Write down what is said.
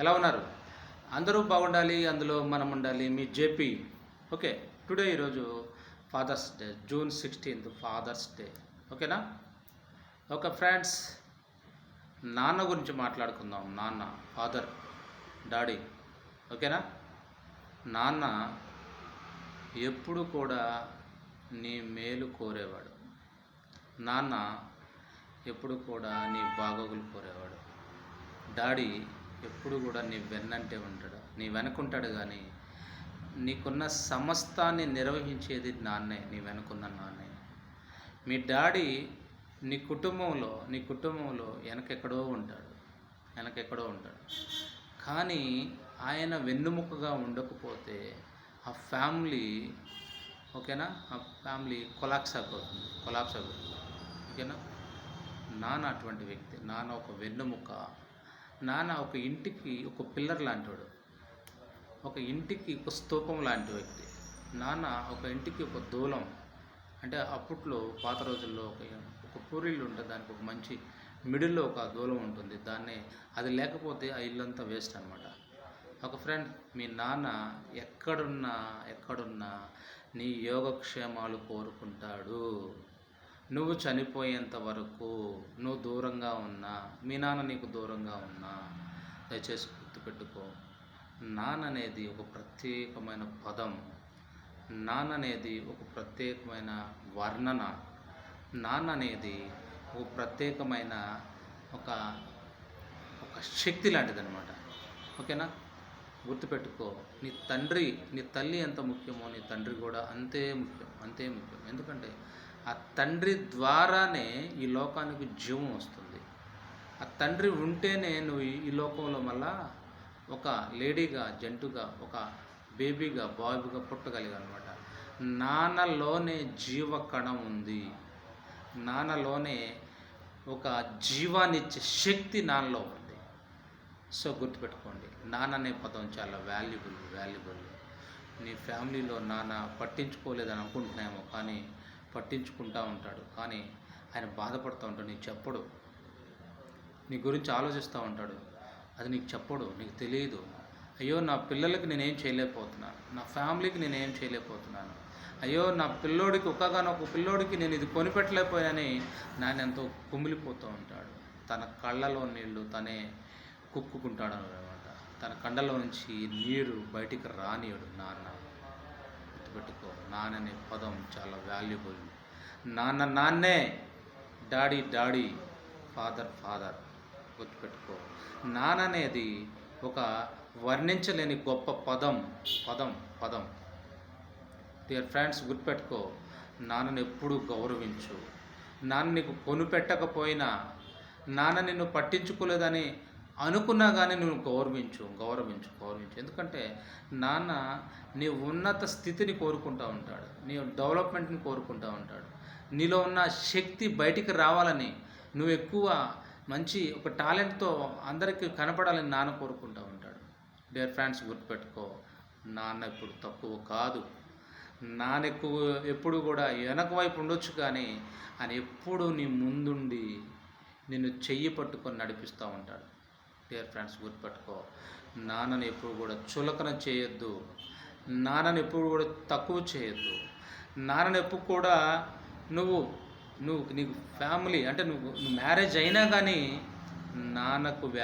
ఎలా ఉన్నారు? అందరూ బాగుండాలి అందులో మనం ఉండాలి. మీ జేపీ. ఓకే టుడే ఈరోజు father's day June sixteenth father's day. ఓకేనా? ఓకే ఫ్రెండ్స్ నాన్న గురించి మాట్లాడుకుందాం. నాన్న ఫాదర్ డాడీ. ఓకేనా? నాన్న ఎప్పుడు కూడా నీ మేలు కోరేవాడు. నాన్న ఎప్పుడు కూడా నీ బాగోగులు కోరేవాడు. డాడీ ఎప్పుడు కూడా నీ వెన్నంటే ఉంటాడు నీ వెనకుంటాడు కానీ నీకున్న సమస్తాన్ని నిర్వహించేది నాన్నే నీ వెనుకున్న నాన్నే. మీ డాడీ నీ కుటుంబంలో నీ కుటుంబంలో వెనకెక్కడో ఉంటాడు. వెనకెక్కడో ఉంటాడు. కానీ ఆయన వెన్నుముకగా ఉండకపోతే ఆ ఫ్యామిలీ ఓకేనా? ఆ ఫ్యామిలీ కొలాప్స్ అయిపోతుంది కొలాప్స్ అయిపోతుంది. ఓకేనా? నాన్న అటువంటి వ్యక్తి నాన్న ఒక వెన్నుముక నాన్న ఒక ఇంటికి ఒక పిల్లర్ లాంటివాడు. ఒక ఇంటికి ఒక స్తూపం లాంటి వ్యక్తి. నాన్న ఒక ఇంటికి ఒక దూలం. అంటే అప్పట్లో పాత రోజుల్లో ఒక ఒక పూరిల్లు ఉంటుంది దానికి ఒక మంచి మిడిల్లో ఒక దూలం ఉంటుంది. దాన్ని అది లేకపోతే ఆ ఇల్లంతా వేస్ట్ అనమాట ఒక ఫ్రెండ్ మీ నాన్న ఎక్కడున్నా ఎక్కడున్నా నీ యోగక్షేమాలు కోరుకుంటాడు. నువ్వు చనిపోయేంత వరకు నువ్వు దూరంగా ఉన్నా మీ నాన్న నీకు దూరంగా ఉన్నా దయచేసి గుర్తుపెట్టుకో. నాన్న అనేది ఒక ప్రత్యేకమైన పదం. నాన్న అనేది ఒక ప్రత్యేకమైన వర్ణన. నాన్న అనేది ఒక ప్రత్యేకమైన ఒక ఒక శక్తి లాంటిది అనమాట ఓకేనా? గుర్తుపెట్టుకో. నీ తండ్రి నీ తల్లి ఎంత ముఖ్యమో నీ తండ్రి కూడా అంతే ముఖ్యం అంతే ముఖ్యం. ఎందుకంటే ఆ తండ్రి ద్వారానే ఈ లోకానికి జీవం వస్తుంది. ఆ తండ్రి ఉంటేనే నువ్వు ఈ- లోకంలో మళ్ళా ఒక లేడీగా జంటుగా ఒక బేబీగా బాబీగా పుట్టగలిగా అనమాట నాన్నలోనే జీవ కణం ఉంది. నాన్నలోనే ఒక జీవాన్నిచ్చే శక్తి నాన్నలో ఉంది. సో గుర్తుపెట్టుకోండి నాన్న అనే పదం చాలా వాల్యుబుల్ వాల్యుబుల్ నీ ఫ్యామిలీలో నాన్న పట్టించుకోలేదని అనుకుంటున్నామో కానీ పట్టించుకుంటూ ఉంటాడు. కానీ ఆయన బాధపడుతూ ఉంటాడు. నీకు చెప్పడు. నీ గురించి ఆలోచిస్తూ ఉంటాడు. అది నీకు చెప్పడు. నీకు తెలియదు అయ్యో నా పిల్లలకి నేనేం చేయలేకపోతున్నాను. నా ఫ్యామిలీకి నేనేం చేయలేకపోతున్నాను. అయ్యో నా పిల్లోడికి ఒక్కగానొక పిల్లోడికి నేను ఇది కొనిపెట్టలేకపోయానని నాన్న ఎంతో కుమిలిపోతూ ఉంటాడు. తన కళ్ళలో నీళ్ళు తనే కుక్కుకుంటాడు అనమాట తన కండలో నుంచి నీరు బయటికి రానియడు నాన్న. గుర్తుపెట్టుకో. నాన్న అనే పదం చాలా వాల్యుబుల్ నాన్న నాన్నే డాడీ డాడీ ఫాదర్ ఫాదర్ గుర్తుపెట్టుకో. నాన్న అనేది ఒక వర్ణించలేని గొప్ప పదం పదం పదం. డియర్ ఫ్రెండ్స్ గుర్తుపెట్టుకో. నాన్నని ఎప్పుడూ గౌరవించు. నాన్న నీకు కొనిపెట్టకపోయినా నాన్న నిన్ను పట్టించుకోలేదని అనుకున్నా కానీ నువ్వు గౌరవించు గౌరవించు గౌరవించు. ఎందుకంటే నాన్న నీ ఉన్నత స్థితిని కోరుకుంటూ ఉంటాడు. నీ డెవలప్మెంట్ని కోరుకుంటూ ఉంటాడు. నీలో ఉన్న శక్తి బయటికి రావాలని నువ్వు ఎక్కువ మంచి ఒక టాలెంట్తో అందరికీ కనపడాలని నాన్న కోరుకుంటూ ఉంటాడు. డియర్ ఫ్రెండ్స్ గుర్తుపెట్టుకో నాన్న ఇప్పుడు తక్కువ కాదు. నాన్న ఎక్కువ ఎప్పుడు కూడా వెనక వైపు ఉండొచ్చు కానీ ఆయన ఎప్పుడు నీ ముందుండి నిన్ను చెయ్యి పట్టుకొని నడిపిస్తూ ఉంటాడు. డియర్ ఫ్రెండ్స్ గుర్తుపెట్టుకో. నాన్నని ఎప్పుడు కూడా చులకన చేయొద్దు. నాన్నని ఎప్పుడు కూడా తక్కువ చేయొద్దు. నాన్నని ఎప్పుడు కూడా నువ్వు నువ్వు నీకు ఫ్యామిలీ అంటే నువ్వు నువ్వు మ్యారేజ్ అయినా కానీ నాన్నకు వ్యా